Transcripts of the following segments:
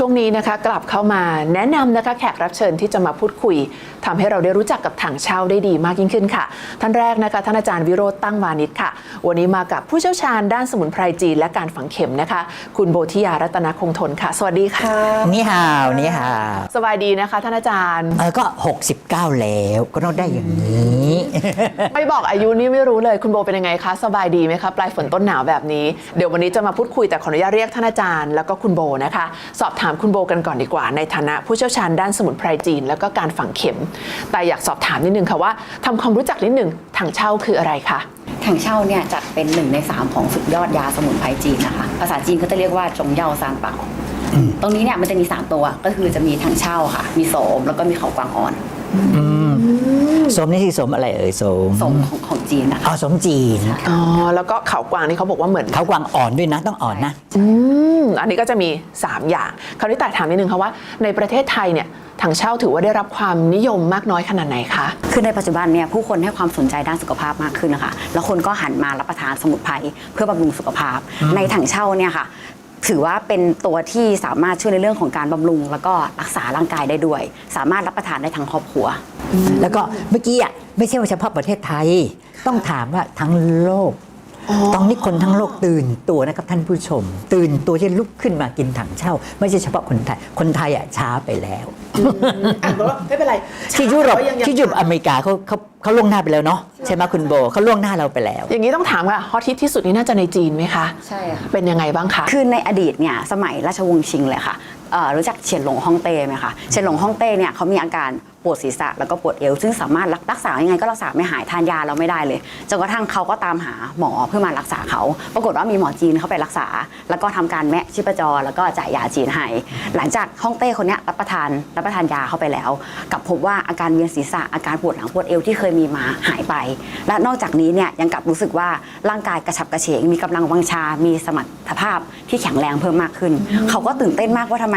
ช่วงนี้นะคะกลับเข้ามาแนะนำนะคะแขกรับเชิญที่จะมาพูดคุยทำให้เราได้รู้จักกับถังเช่าได้ดีมากยิ่งขึ้นค่ะ ท่านแรกนะคะท่านอาจารย์วิโรธตั้งวานิชค่ะ วันนี้มากับผู้เชี่ยวชาญด้านสมุนไพรจีนและการฝังเข็มนะคะ คุณโบธิยารัตนคงทนค่ะ สวัสดีค่ะนี่ฮาวนี่ฮาวสบายดีนะคะ ท่านอาจารย์เออก็ 69 แล้วก็ต้องได้อย่างนี้ไม่บอกอายุนี่ไม่รู้เลยคุณโบเป็นยังไงคะสบายดีไหมคะปลายฝนต้นหนาวแบบนี้เดี๋ยววันนี้จะมาพูดคุยแต่ขออนุญาตเรียกท่านอาจารย์แล้วก็คุณโบนะคะ สอบถามคุณโบกันก่อนดีกว่า ในฐานะผู้เชี่ยวชาญด้านสมุนไพรจีน แล้วก็การฝังเข็ม แต่อยากสอบถามนิดนึงค่ะว่าทำความรู้จักนิดนึงถังเช่าคืออะไรคะถังเช่าเนี่ยจัดเป็นหนึ่งในสามของสุดยอดยาสมุนไพรจีนนะคะภาษาจีนเขาจะเรียกว่าจงเยาซานเป่าตรงนี้เนี่ยมันจะมี 3 ตัวก็คือจะมีถังเช่าค่ะ มีโสมแล้วก็มีเขากวางอ่อน สมนี่คือสมอะไรเอ่ยสมสมของของจีนนะคะอ๋อสมจีนอ๋อแล้วก็เขากวางนี่เขาบอกว่าเหมือนเขากวางอ่อนด้วยนะต้องอ่อนนะอืมอันนี้ก็จะมี 3 อย่างคราวนี้แต่ถามนิดนึงค่ะว่าในประเทศไทยเนี่ยถังเช่าถือว่าได้รับความนิยมมากน้อยขนาดไหนคะ คือในปัจจุบันเนี่ยผู้คนให้ความสนใจด้านสุขภาพมากขึ้นนะคะ แล้วคนก็หันมารับประทานสมุนไพรเพื่อบำรุงสุขภาพ ในถังเช่าเนี่ยค่ะถือว่าเป็นตัวที่สามารถช่วยในเรื่องของการบำรุง แล้วก็รักษาร่างกายได้ด้วย สามารถรับประทานได้ทั้งครอบครัว แล้วก็เมื่อกี้อะไม่ใช่ว่าเฉพาะประเทศไทย ต้องถามว่าทั้งโลก ตอนนี้คนทั้งโลกตื่นตัวนะครับท่านผู้ชม ตื่นตัวที่ลุกขึ้นมากินถังเช่า ไม่ใช่เฉพาะคนไทย คนไทยอะช้าไปแล้วอะไม่เป็นไรที่ยุโรปที่ยุโรปอเมริกาเขาเขาเขาล่วงหน้าไปแล้วเนาะใช่ไหมคุณโบเขาล่วงหน้าเราไปแล้ว อย่างนี้ต้องถามค่ะฮอตฮิตที่สุดนี่น่าจะในจีนไหมคะ ใช่ค่ะ เป็นยังไงบ้างคะ คือในอดีตเนี่ยสมัยราชวงศ์ชิงเลยค่ะเอ่อรู้จักเฉียนหลงฮ่องเต้ไหมคะเฉียนหลงฮ่องเต้เนี่ยเขามีอาการ ปวดศีรษะแล้วก็ปวดเอว ซึ่งสามารถรักษายังไงก็รักษาไม่หายทานยาเราไม่ได้เลยจนกระทั่งเขาก็ตามหาหมอเพื่อมารักษาเขา ปรากฏว่ามีหมอจีนเข้าไปรักษา แล้วก็ทำการแมะชีพจร แล้วก็จ่ายยาจีนให้หลังจากฮ่องเต้คนนี้รับประทานรับประทานยาเข้าไปแล้วกลับพบว่าอาการเวียนศีรษะอาการปวดหลังปวดเอวที่เคยมีมาหายไป และนอกจากนี้เนี่ยยังกลับรู้สึกว่าร่างกายกระฉับกระเฉงมีกำลังวังชา มีสมรรถภาพที่แข็งแรงเพิ่มมากขึ้น เขาก็ตื่นเต้นมากว่าทำไม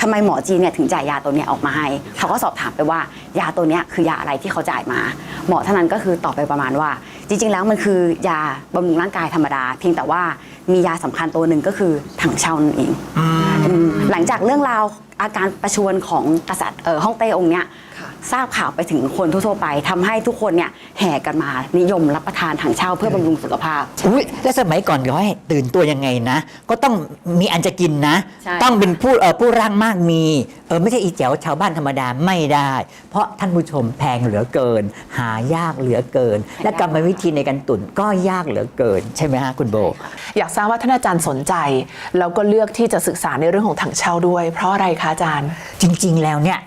ทำไมหมอจีนเนี่ยถึงจ่ายยาตัวเนี้ยออกมาให้ เขาก็สอบถามไปว่ายาตัวเนี้ยคือยาอะไรที่เขาจ่ายมา หมอท่านนั้นก็คือตอบไปประมาณว่า จริง ๆ แล้วมันคือยาบำรุงร่างกายธรรมดา เพียงแต่ว่ามียาสำคัญตัวหนึ่งก็คือถังเช่านั่นเองอืมหลังจากเรื่องราวอาการประชวรของกษัตริย์เอ่อฮ่องเต้องค์เนี้ย ทราบข่าวไปถึงคนทั่วๆไปทำให้ทุกคนเนี่ยแห่กันมานิยมรับประทานถังเช่าเพื่อบำรุงสุขภาพ อุ้ยแล้วสมัยก่อนเขาให้ตื่นตัวยังไงนะ ก็ต้องมีอันจะกินนะ ใช่ ต้องเป็นผู้เออผู้ร่างมากมีเออไม่ใช่อีแจ๋วชาวบ้านธรรมดาไม่ได้ เพราะท่านผู้ชมแพงเหลือเกิน หายากเหลือเกิน และกรรมวิธีในการตุนก็ยากเหลือเกิน ใช่ไหมฮะคุณโบ อยากทราบว่าท่านอาจารย์สนใจ แล้วก็เลือกที่จะศึกษาในเรื่องของถังเช่าด้วย เพราะอะไรคะอาจารย์ จริงๆ แล้วเนี่ย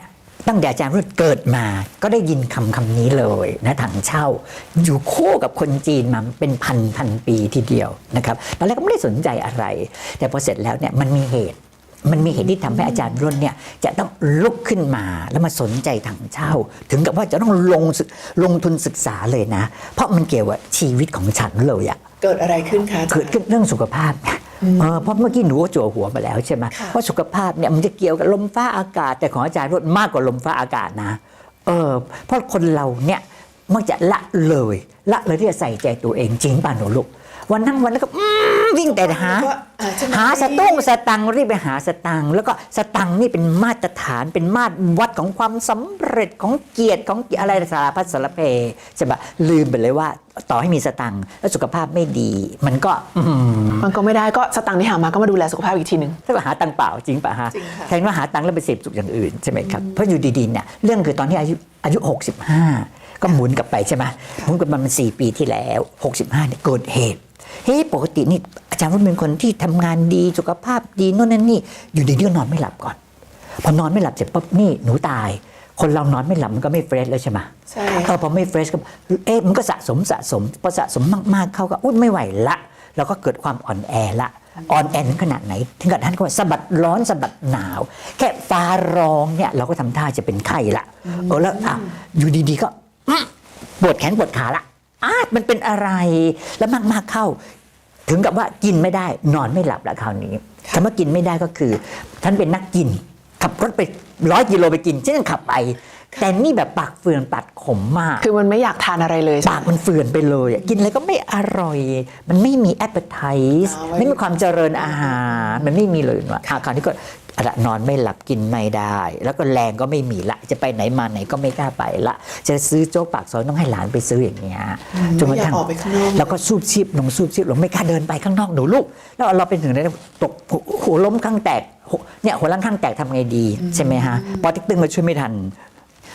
ตั้งแต่อาจารย์รุ่นเกิดมาก็ได้ยินคำคำนี้เลยนะถังเช่า อยู่คู่กับคนจีนมาเป็นพันพันปีทีเดียวนะครับตอนแรกก็ไม่ได้สนใจอะไร แต่พอเสร็จแล้วเนี่ยมันมีเหตุ มันมีเหตุที่ทำให้อาจารย์รุ่นเนี่ยจะต้องลุกขึ้นมาแล้วมาสนใจถังเช่า ถึงกับว่าจะต้องลงศึกลงทุนศึกษาเลยนะ เพราะมันเกี่ยวกับชีวิตของฉันเลยอะเกิดอะไรขึ้นคะอาจารเกิดย์ขึ้นเรื่องสุขภาพไง เออเพราะเมื่อกี้หนูก็จั่วหัวมาแล้วใช่ไหมค่ะว่าสุขภาพเนี่ยมันจะเกี่ยวกับลมฟ้าอากาศ แต่ของอาจารย์รดมากกว่าลมฟ้าอากาศนะเออเพราะคนเราเนี่ยมักจะละเลย ละเลยที่จะใส่ใจตัวเองจริงป่ะหนูลูกวันนั่งวันแล้วก็อืม วิ่งแต่หา หาสตุ้งสตังค์รีบไปหาสตังค์แล้วก็สตังค์นี่เป็นมาตรฐานเป็นมาตรวัดของความสำเร็จของเกียรติของอะไรสารพัดสารเพใช่ปะลืมไปเลยว่าต่อให้มีสตังค์แล้วสุขภาพไม่ดี มันก็อืมมันก็ไม่ได้ก็สตังค์ที่หามาก็มาดูแลสุขภาพอีกทีหนึ่งถ้าว่าหาตังค์เปล่าจริงป่ะฮะจริงค่ะแทนว่าหาตังค์แล้วไปเสพสุขอย่างอื่นใช่ไหมครับเพราะอยู่ดีๆเนี่ยเรื่องคือตอนที่อายุอายุ 65 ก็หมุนกลับไปใช่ไหมหมุนกลับมามันสี่ปีที่แล้ว 65เนี่ยเกิดเหตุเฮ้ยปกตินี่อาจารย์รุ่นเป็นคนที่ทำงานดีสุขภาพดีโน่นนั่นนี่อยู่ดีๆก็นอนไม่หลับก่อน พอนอนไม่หลับเสร็จปุ๊บนี่หนูตาย คนเรานอนไม่หลับมันก็ไม่เฟรชแล้วใช่ไหมใช่เออพอไม่เฟรชก็เอ๊ะมันก็สะสมสะสมพอสะสมมากๆเข้าก็อุ้ยไม่ไหวละแล้วก็เกิดความอ่อนแอละอ่อนแอถึงขนาดไหน ถึงขนาดนั้นก็ว่าสะบัดร้อนสะบัดหนาว แค่ฟ้าร้องเนี่ยเราก็ทำท่าจะเป็นไข้ละเออแล้วอะอยู่ดีๆก็อื้อปวดแขนปวดขาละอ้ามันเป็นอะไรแล้วมากๆเข้า ถึงกับว่ากินไม่ได้นอนไม่หลับละคราวนี้คำว่ากินไม่ได้ก็คือ ท่านเป็นนักกิน ขับรถไปร้อยกิโลไปกินฉันขับไป แต่นี่แบบปากเฟือนปัดขมมากคือมันไม่อยากทานอะไรเลยใช่ปากไหมมันเฟื่อนไปเลยอะกินอะไรก็ไม่อร่อย มันไม่มีแอปเปอร์ไทส์เอาไว้ไม่มีความเจริญอาหาร มันไม่มีเลยว่ะอาคราวนี้ก็อะละนอนไม่หลับกินไม่ได้ แล้วก็แรงก็ไม่มีละ จะไปไหนมาไหนก็ไม่กล้าไปละ จะซื้อโจ๊กปากซอยต้องให้หลานไปซื้ออย่างเงี้ยจนกระทั่งไม่อยากออกไปข้างนอกแล้วก็สูบชีพลงสูบชีพลงไม่กล้าเดินไปข้างนอกหนูลูก แล้วเราเป็นถึงได้ตกหัวล้มข้างแตกหัวเนี่ยหัวล้างข้างแตกทำไงดีใช่ไหมฮะปอติ๊กตึงมาช่วยไม่ทัน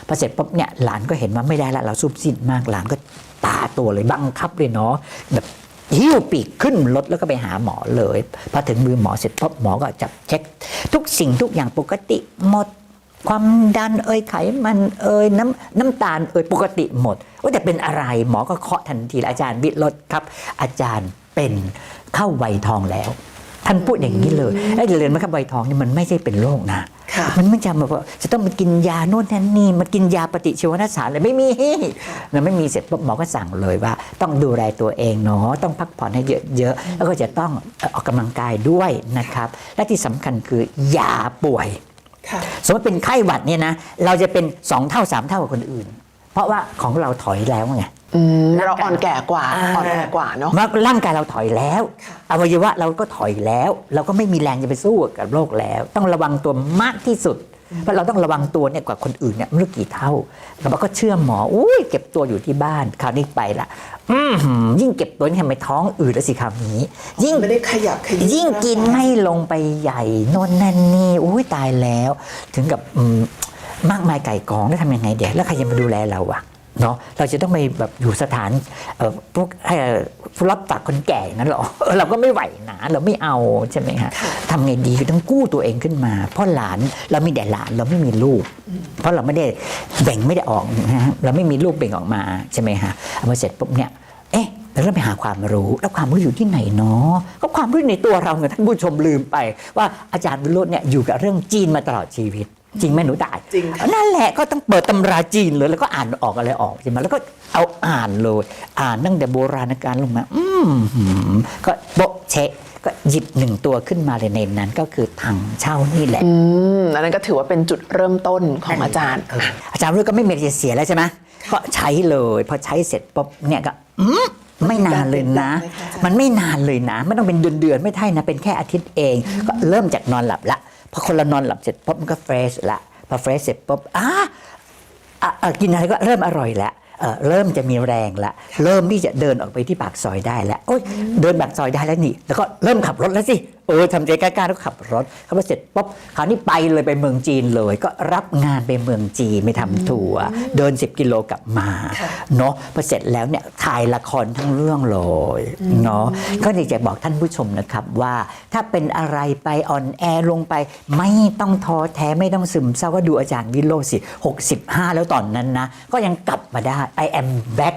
พอเสร็จปุ๊บเนี่ยหลานก็เห็นว่าไม่ได้ละเราซุบซิบมากหลานก็ตาตัวเลยบังคับเลยเนาะแบบหิ้วปีกขึ้นรถแล้วก็ไปหาหมอเลยพอถึงมือหมอเสร็จปุ๊บหมอก็จับเช็ค ทุกสิ่งทุกอย่างปกติหมดความดันเอ่ยไขมันเอ่ยน้ำน้ำตาลเอ่ยปกติหมดว่าแต่เป็นอะไรหมอก็เคาะทันทีอาจารย์วิรถครับ อาจารย์เป็นเข้าไวยทองแล้ว ท่านพูดอย่างนี้เลยไอ้เรียนไหมครับไวยทองนี่มันไม่ใช่เป็นโรคนะค่ะมันไม่จำแบบว่าจะต้องมากินยาโน่นนั่นนี่มากินยาปฏิชีวนะสารเลยไม่มีมันไม่มีเสร็จปุ๊บหมอก็สั่งเลยว่า ต้องดูแลตัวเองเนาะต้องพักผ่อนให้เยอะๆแล้วก็จะต้องเอ่อออกกำลังกายด้วยนะครับ และที่สำคัญคืออย่าป่วยค่ะสมมติเป็นไข้หวัดเนี่ยนะเราจะเป็น2เท่า3เท่ากับคนอื่น เพราะว่าของเราถอยแล้วไง อืมเราอ่อนแก่กว่า อ่อนแก่กว่าเนาะมาร่างกายเราถอยแล้วอวัยวะเราก็ถอยแล้ว เราก็ไม่มีแรงจะไปสู้กับโรคแล้ว ต้องระวังตัวมากที่สุด เพราะเราต้องระวังตัวเนี่ยกว่าคนอื่นเนี่ยไม่รู้กี่เท่าเราก็เชื่อหมออุ้ยเก็บตัวอยู่ที่บ้านคราวนี้ไปละอือหือยิ่งเก็บตัวนี่ทำไมท้องอืดแล้วสิคราวนี้ ยิ่ง ไม่ได้ขยับขยี้ยิ่งกินไม่ลงไปใหญ่โน่นนั่นนี่อุ้ยตายแล้ว ถึงกับอืม มากมายไก่กองแล้วทำยังไงเดี๋ยวแล้วใครจะมาดูแลเราอะเนาะเราจะต้องไปแบบอยู่สถานเอ่อพวกเอ่อผู้รับฝากคนแก่อย่างนั้นเหรอเออเราก็ไม่ไหวนะเราไม่เอาใช่ไหมฮะทำไงดีคือต้องกู้ตัวเองขึ้นมา เพราะหลานเรามีแต่หลานเราไม่มีลูก เพราะเราไม่ได้แบ่งไม่ได้ออกนะฮะเราไม่มีลูกเบ่งออกมาใช่ไหมฮะเอามาเสร็จปุ๊บเนี่ยเอ๊ะเราเริ่มไปหาความรู้แล้วความรู้อยู่ที่ไหนเนาะก็ความรู้ในตัวเราเนี่ยท่านผู้ชมลืมไป ว่าอาจารย์วิโรจน์เนี่ยอยู่กับเรื่องจีนมาตลอดชีวิต จริงไหมหนูตายจริงค่ะนั่นแหละก็ต้องเปิดตำราจีนเลยแล้วก็อ่านออกอะไรออกใช่ไหมแล้วก็เอาอ่านเลย อ่านตั้งแต่โบราณกาลลงมา อืมหืมก็โบะเชะก็หยิบหนึ่งตัวขึ้นมาเลยในนั้นก็คือถังเช่านี่แหละ อืมอันนั้นก็ถือว่าเป็นจุดเริ่มต้นของอาจารย์เอออาจารย์รู้ก็ไม่มีอะไรจะเสียแล้วใช่ไหมก็ใช้เลย พอใช้เสร็จปุ๊บเนี่ยก็อืม ไม่นานเลยนะ มันไม่นานเลยนะ ไม่ต้องเป็นเดือนเดือนๆไม่ใช่นะ เป็นแค่อาทิตย์เอง ก็เริ่มจากนอนหลับละพอคนเรานอนหลับเสร็จปุ๊บมันก็เฟรชละพอเฟรชเสร็จปุ๊บอะอะอะกินอะไรก็เริ่มอร่อยแล้วเออเริ่มจะมีแรงละ เริ่มที่จะเดินออกไปที่ปากซอยได้แล้วโอ้ยเดินปากซอยได้แล้วนี่ แล้วก็เริ่มขับรถแล้วสิ เออทำใจกล้าๆแล้วขับรถขับรถเสร็จปุ๊บคราวนี้ไปเลยไปเมืองจีนเลย ก็รับงานไปเมืองจีนไปทำทัวร์เดิน 10 กิโลกลับมาเนาะพอเสร็จแล้วเนี่ยถ่ายละครทั้งเรื่องเลยเนาะก็อยากจะบอกท่านผู้ชมนะครับว่า ถ้าเป็นอะไรไปอ่อนแอลงไป ไม่ต้องท้อแท้ไม่ต้องซึมเศร้าก็ดูอาจารย์วิโรจน์สิ65 แล้วตอนนั้นนะ ก็ยังกลับมาได้ I am back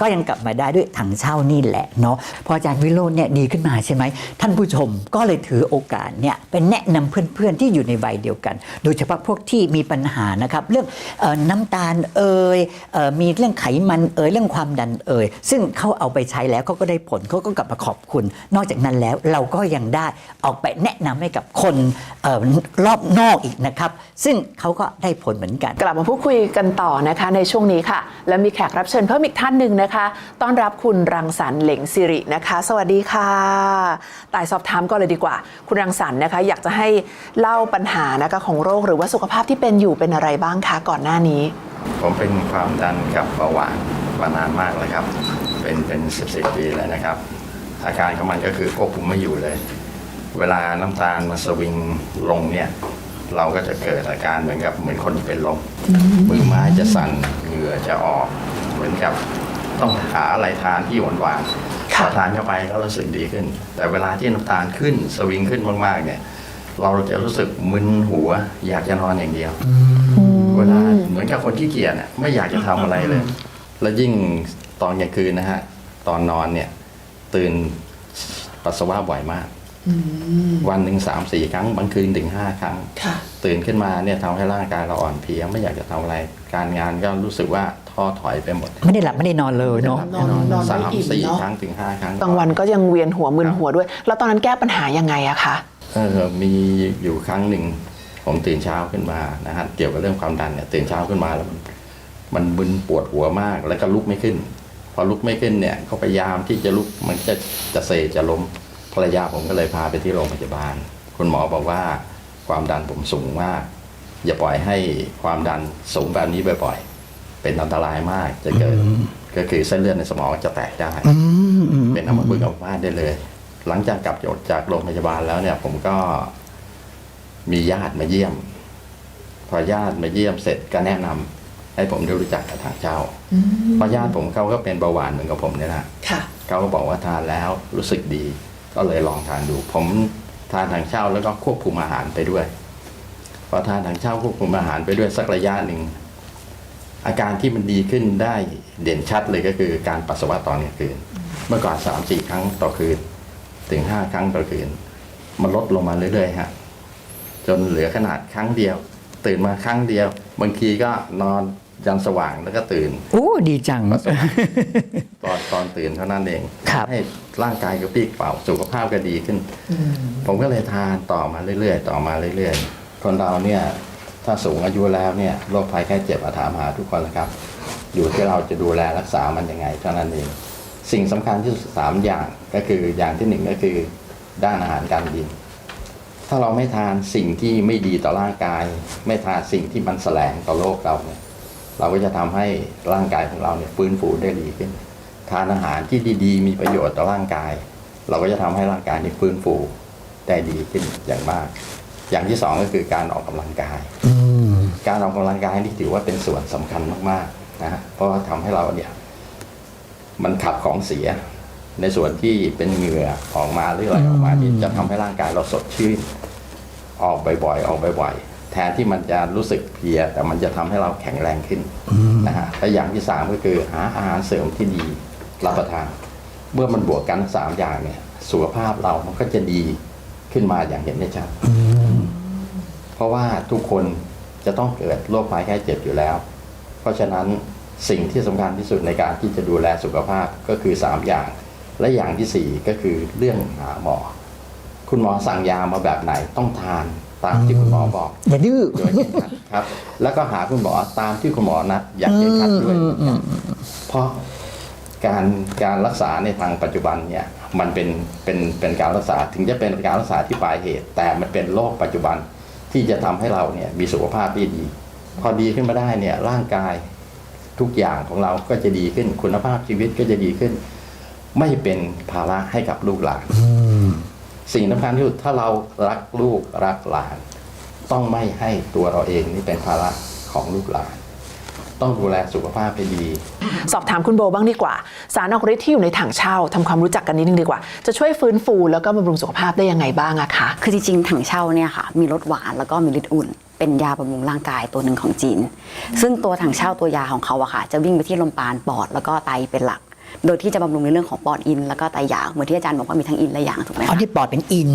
ก็ยังกลับมาได้ด้วยถังเช่านี่แหละเนาะพออาจารย์วิโรจน์เนี่ยดีขึ้นมาใช่ไหมท่านผู้ชมก็เลยถือโอกาสเนี่ยเป็นแนะนำเพื่อนๆที่อยู่ในวัยเดียวกัน โดยเฉพาะพวกที่มีปัญหานะครับเรื่องอน้ำตาลเอ่ยอมีเรื่องไขมันเอ่ยเรื่องความดันเอ่ยซึ่งเขาเอาไปใช้แล้วเขาก็ได้ผลเขาก็กลับมาขอบคุณ นอกจากนั้นแล้วเราก็ยังได้ออกไปแนะนำให้กับคนอรอบนอกอีกนะครับ ซึ่งเขาก็ได้ผลเหมือนกัน กลับมาพูดคุยกันต่อนะคะในช่วงนี้ค่ะ และมีแขกรับเชิญเพิ่มอีกท่านหนึ่งนะคะ ต้อนรับคุณรังสรรค์เหลงสิรินะคะ สวัสดีค่ะตายสอบถามก็เลยดีกว่า คุณรังสรรค์นะคะ อยากจะให้เล่าปัญหานะคะของโรคหรือว่าสุขภาพที่เป็นอยู่เป็นอะไรบ้างคะก่อนหน้านี้ ผมเป็นความดันกับเบาหวานมานานมากแล้วครับ เป็นเป็นสิบสิบปีแล้วนะครับ อาการของมันก็คือควบคุมไม่อยู่เลย เวลาน้ำตาลมันสวิงลงเนี่ยเราก็จะเกิดอาการเหมือนกับเหมือนคนเป็นลมมือไม้จะสั่นเหงื่อจะออก เหมือนกับต้องหาอะไรทานที่หวานหวานๆค่ะ พอทานเข้าไปก็รู้สึกดีขึ้น แต่เวลาที่น้ำตาลขึ้นสวิงขึ้นมากๆเนี่ย เราจะรู้สึกมึนหัว อยากจะนอนอย่างเดียว เวลาเหมือนกับคนขี้เกียจน่ะไม่อยากจะทำอะไรเลย แล้วยิ่งตอนกลางคืนนะฮะ ตอนนอนเนี่ย ตื่นปัสสาวะบ่อยมาก วันหนึ่งสามสี่ครั้ง บางคืนถึงห้าครั้งค่ะตื่นขึ้นมาเนี่ยทำให้ร่างกายเราอ่อนเพลียไม่อยากจะทำอะไร การงานก็รู้สึกว่า ท้อถอยไปหมดไม่ได้หลับไม่ได้นอนเลยเนาะนอนนอนไม่สามอิ่มสี่เนอะ ครั้งถึงห้าครั้งกลางวันก็ยังเวียนหัวมึนหัวด้วย แล้วตอนนั้นแก้ปัญหายังไงอะคะ เออมีอยู่ครั้งหนึ่งผมตื่นเช้าขึ้นมานะฮะเกี่ยวกับเรื่องความดันเนี่ยตื่นเช้าขึ้นมาแล้วมันมันมึนปวดหัวมากแล้วก็ลุกไม่ขึ้น พอลุกไม่ขึ้นเนี่ยก็พยายามที่จะลุกมันจะจะเซจะล้มภรรยาผมก็เลยพาไปที่โรงพยาบาล คุณหมอบอกว่าความดันผมสูงมาก อย่าปล่อยให้ความดันสูงแบบนี้บ่อยๆ เป็นอันตรายมากจะเกิดก็คือเส้นเลือดในสมองจะแตกได้ เป็นอัมพฤกษ์อัมพาตได้เลย หลังจากกลับจากโรงพยาบาลแล้วเนี่ย ผมก็มีญาติมาเยี่ยม พอญาติมาเยี่ยมเสร็จก็แนะนำให้ผมได้รู้จักกับทางเจ้าเพราะญาติผมเขาก็เป็นเบาหวานเหมือนกับผมเนี่ยนะค่ะเขาก็บอกว่าทานแล้วรู้สึกดี ก็เลยลองทานดู ผมทานทางเช่าแล้วก็ควบคุมอาหารไปด้วย พอทานทางเช่าควบคุมอาหารไปด้วยสักระยะหนึ่ง อาการที่มันดีขึ้นได้เด่นชัดเลยก็คือการปัสสาวะตอนกลางคืน เมื่อก่อนสามสี่ครั้งต่อคืน ถึงห้าครั้งต่อคืน มันลดลงมาเรื่อยๆฮะจนเหลือขนาดครั้งเดียว ตื่นมาครั้งเดียว บางทีก็นอนยันสว่างแล้วก็ตื่นโอ้ดีจังตอนตอนตื่นเท่านั้นเองครับให้ร่างกายกระปรี้กระเปล่าสุขภาพก็ดีขึ้น ผมก็เลยทานต่อมาเรื่อยๆ ต่อมาเรื่อยๆ คนเราเนี่ย ถ้าสูงอายุแล้วเนี่ยโรคภัยแค่เจ็บอาถามหาทุกคนนะครับ อยู่ที่เราจะดูแลรักษามันยังไงเท่านั้นเอง สิ่งสำคัญที่สุดสามอย่างก็คืออย่างที่หนึ่งก็คือด้านอาหารการกิน ถ้าเราไม่ทานสิ่งที่ไม่ดีต่อร่างกาย ไม่ทานสิ่งที่มันแสลงต่อโลกเราเนี่ยเราก็จะทำให้ร่างกายของเราเนี่ยฟื้นฟูได้ดีขึ้น ทานอาหารที่ดีๆ มีประโยชน์ต่อร่างกาย เราก็จะทำให้ร่างกายนี่ฟื้นฟูได้ดีขึ้นอย่างมาก อย่างที่สองก็คือการออกกำลังกายอืมการออกกำลังกายนี่ถือว่าเป็นส่วนสำคัญมากๆนะฮะเพราะว่าทำให้เราเนี่ย มันขับของเสีย ในส่วนที่เป็นเหงื่อออกมาหรืออะไรออกมาที่จะทำให้ร่างกายเราสดชื่น ออกบ่อยๆออกบ่อยๆแทนที่มันจะรู้สึกเพลีย แต่มันจะทำให้เราแข็งแรงขึ้นนะฮะและอย่างที่สามก็คือหาอาหารเสริมที่ดีรับประทาน เมื่อมันบวกกันสามอย่างเนี่ย สุขภาพเรามันก็จะดี ขึ้นมาอย่างเห็นได้ชัดเพราะว่าทุกคนจะต้องเกิดโรคภัยแค่เจ็บอยู่แล้ว เพราะฉะนั้นสิ่งที่สำคัญที่สุดในการที่จะดูแลสุขภาพก็คือ 3 อย่าง และอย่างที่ 4 ก็คือเรื่องหาหมอ คุณหมอสั่งยามาแบบไหนต้องทานตามที่คุณหมอบอกอย่าดื้อโดยเคร่งครัดครับ แล้วก็หาคุณหมอตามที่คุณหมอนัดอย่างเคร่งครัดด้วย เพราะการการรักษาในทางปัจจุบันเนี่ย มันเป็นเป็นเป็นการรักษาถึงจะเป็นการรักษาที่ปลายเหตุ แต่มันเป็นโรคปัจจุบันที่จะทำให้เราเนี่ยมีสุขภาพที่ดี พอดีขึ้นมาได้เนี่ยร่างกายทุกอย่างของเราก็จะดีขึ้นคุณภาพชีวิตก็จะดีขึ้น ไม่เป็นภาระให้กับลูกหลานสิ่งสำคัญที่สุดถ้าเรารักลูกรักหลาน ต้องไม่ให้ตัวเราเองนี่เป็นภาระของลูกหลาน ต้องดูแลสุขภาพให้ดี สอบถามคุณโบบ้างดีกว่า สารออกฤทธิ์ที่อยู่ในถังเช่าทำความรู้จักกันนิดนึงดีกว่า จะช่วยฟื้นฟูแล้วก็บำรุงสุขภาพได้ยังไงบ้างอะคะ คือจริงๆถังเช่าเนี่ยค่ะ มีรสหวานแล้วก็มีฤทธิ์อุ่น เป็นยาบำรุงร่างกายตัวหนึ่งของจีน ซึ่งตัวถังเช่าตัวยาของเขาอะค่ะ จะวิ่งไปที่ลมปราณปอดแล้วก็ไตเป็นหลัก โดยที่จะบำรุงในเรื่องของปอดอิน แล้วก็ไตหยางเหมือนที่อาจารย์บอกว่ามีทั้งอินและหยางถูกไหมอันคะที่ปอดเป็นอิน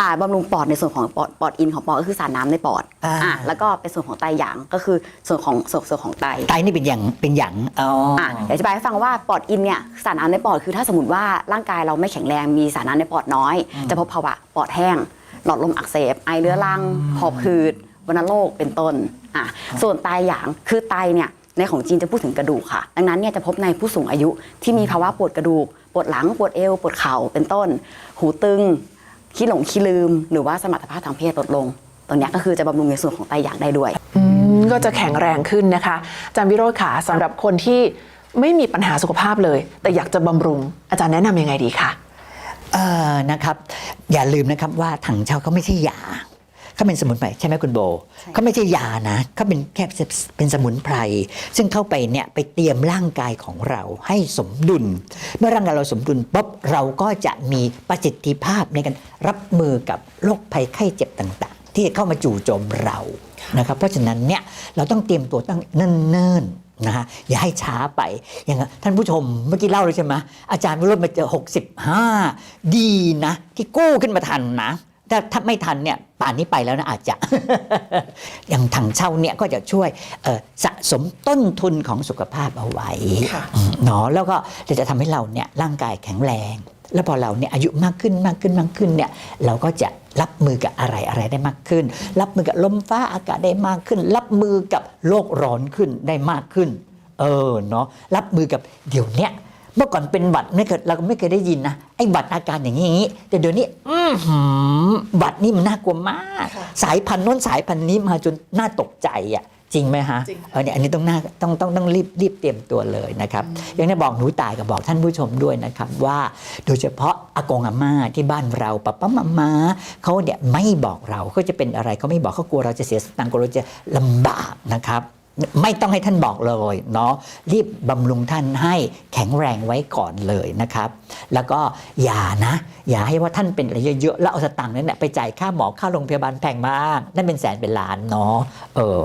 อ่าบำรุงปอดในส่วนของปอดปอดอินของปอดก็คือสารน้ำในปอดอ่าอ่าแล้วก็เป็นส่วนของไตหยางก็คือส่วนของส่วนส่วนของไต ไตนี่เป็นอย่างเป็นอย่างอ๋ออ อะเดี๋ยวอธิบายให้ฟังว่าปอดอินเนี่ยสารน้ำในปอดคือถ้าสมมติว่าร่างกายเราไม่แข็งแรงมีสารน้ำในปอดน้อย จะพบภาวะปอดแห้ง หลอดลมอักเสบ ไอเรื้อรังหอบหืดวัณโรคเป็นต้นอะส่วนไตหยางคือไตเนี่ย ในของจีนจะพูดถึงกระดูกค่ะ ดังนั้นเนี่ยจะพบในผู้สูงอายุที่มีภาวะปวดกระดูก ปวดหลัง ปวดเอว ปวดเข่า เป็นต้น หูตึง ขี้หลงขี้ลืม หรือว่าสมรรถภาพทางเพศลดลง ตรงเนี้ยก็คือจะบำรุงในส่วนของไตหยางได้ด้วยอืมก็จะแข็งแรงขึ้นนะคะอาจารย์วิโรธค่ะสำหรับคนที่ไม่มีปัญหาสุขภาพเลย แต่อยากจะบำรุง อาจารย์แนะนำยังไงดีคะเออนะครับ อย่าลืมนะครับว่าถังเช่าเขาไม่ใช่ยา เขาเป็นสมุนไพรใช่ไหมคุณโบใช่เขาไม่ใช่ยานะเขาเป็นแค่เป็นสมุนไพร ซึ่งเข้าไปเนี่ยไปเตรียมร่างกายของเราให้สมดุล เมื่อร่างกายเราสมดุลปุ๊บเราก็จะมีประสิทธิภาพในการรับมือกับโรคภัยไข้เจ็บต่าง ๆ ที่จะเข้ามาจู่โจมเรานะครับเพราะฉะนั้นเนี่ยเราต้องเตรียมตัวตั้งเนิ่นๆนะฮะอย่าให้ช้าไปอย่างนั้นท่านผู้ชมเมื่อกี้เล่าเลยใช่ไหมอาจารย์วิโรจน์มาเจอ 65 ดีนะ ที่กู้ขึ้นมาทันนะ ถ้าถ้าไม่ทันเนี่ยป่านนี้ไปแล้วนะอาจจะ อย่างถังเช่าเนี่ยก็จะช่วยเอ่อสะสมต้นทุนของสุขภาพเอาไว้ค่ะอืมเนาะแล้วก็จะทำให้เราเนี่ยร่างกายแข็งแรง แล้วพอเราเนี่ยอายุมากขึ้นมากขึ้นมากขึ้นเนี่ยเราก็จะรับมือกับอะไรอะไรได้มากขึ้น รับมือกับลมฟ้าอากาศได้มากขึ้น รับมือกับโลกร้อนขึ้นได้มากขึ้น เออเนาะรับมือกับเดี๋ยวเนี้ย เมื่อก่อนเป็นหวัดไม่เคยเราก็ไม่เคยได้ยินนะไอ้หวัดอาการอย่างนี้แต่เดี๋ยวนี้อือหือหวัดนี่มันน่ากลัวมาก สายพันธุ์โน้นสายพันธุ์นี้มาจนน่าตกใจอะจริงไหมฮะจริงเออเนี่ยอันนี้ต้องน่าต้องต้องต้องรีบรีบเตรียมตัวเลยนะครับอย่างนี้บอกหนูตายกับบอกท่านผู้ชมด้วยนะครับว่าโดยเฉพาะอากงอาม่าที่บ้านเราป้าป้ามามาเขาเนี่ยไม่บอกเราเขาจะเป็นอะไรเขาไม่บอกเขากลัวเราจะเสียสตังค์กลัวเราจะลำบากนะครับ ไม่ต้องให้ท่านบอกเลยเนาะรีบบำรุงท่านให้แข็งแรงไว้ก่อนเลยนะครับ แล้วก็อย่านะ อย่าให้ว่าท่านเป็นอะไรเยอะๆแล้วเอาสตังค์นั้นไปจ่ายค่าหมอค่าโรงพยาบาลแพงมากนั่นเป็นแสนเป็นล้านเนาะเออ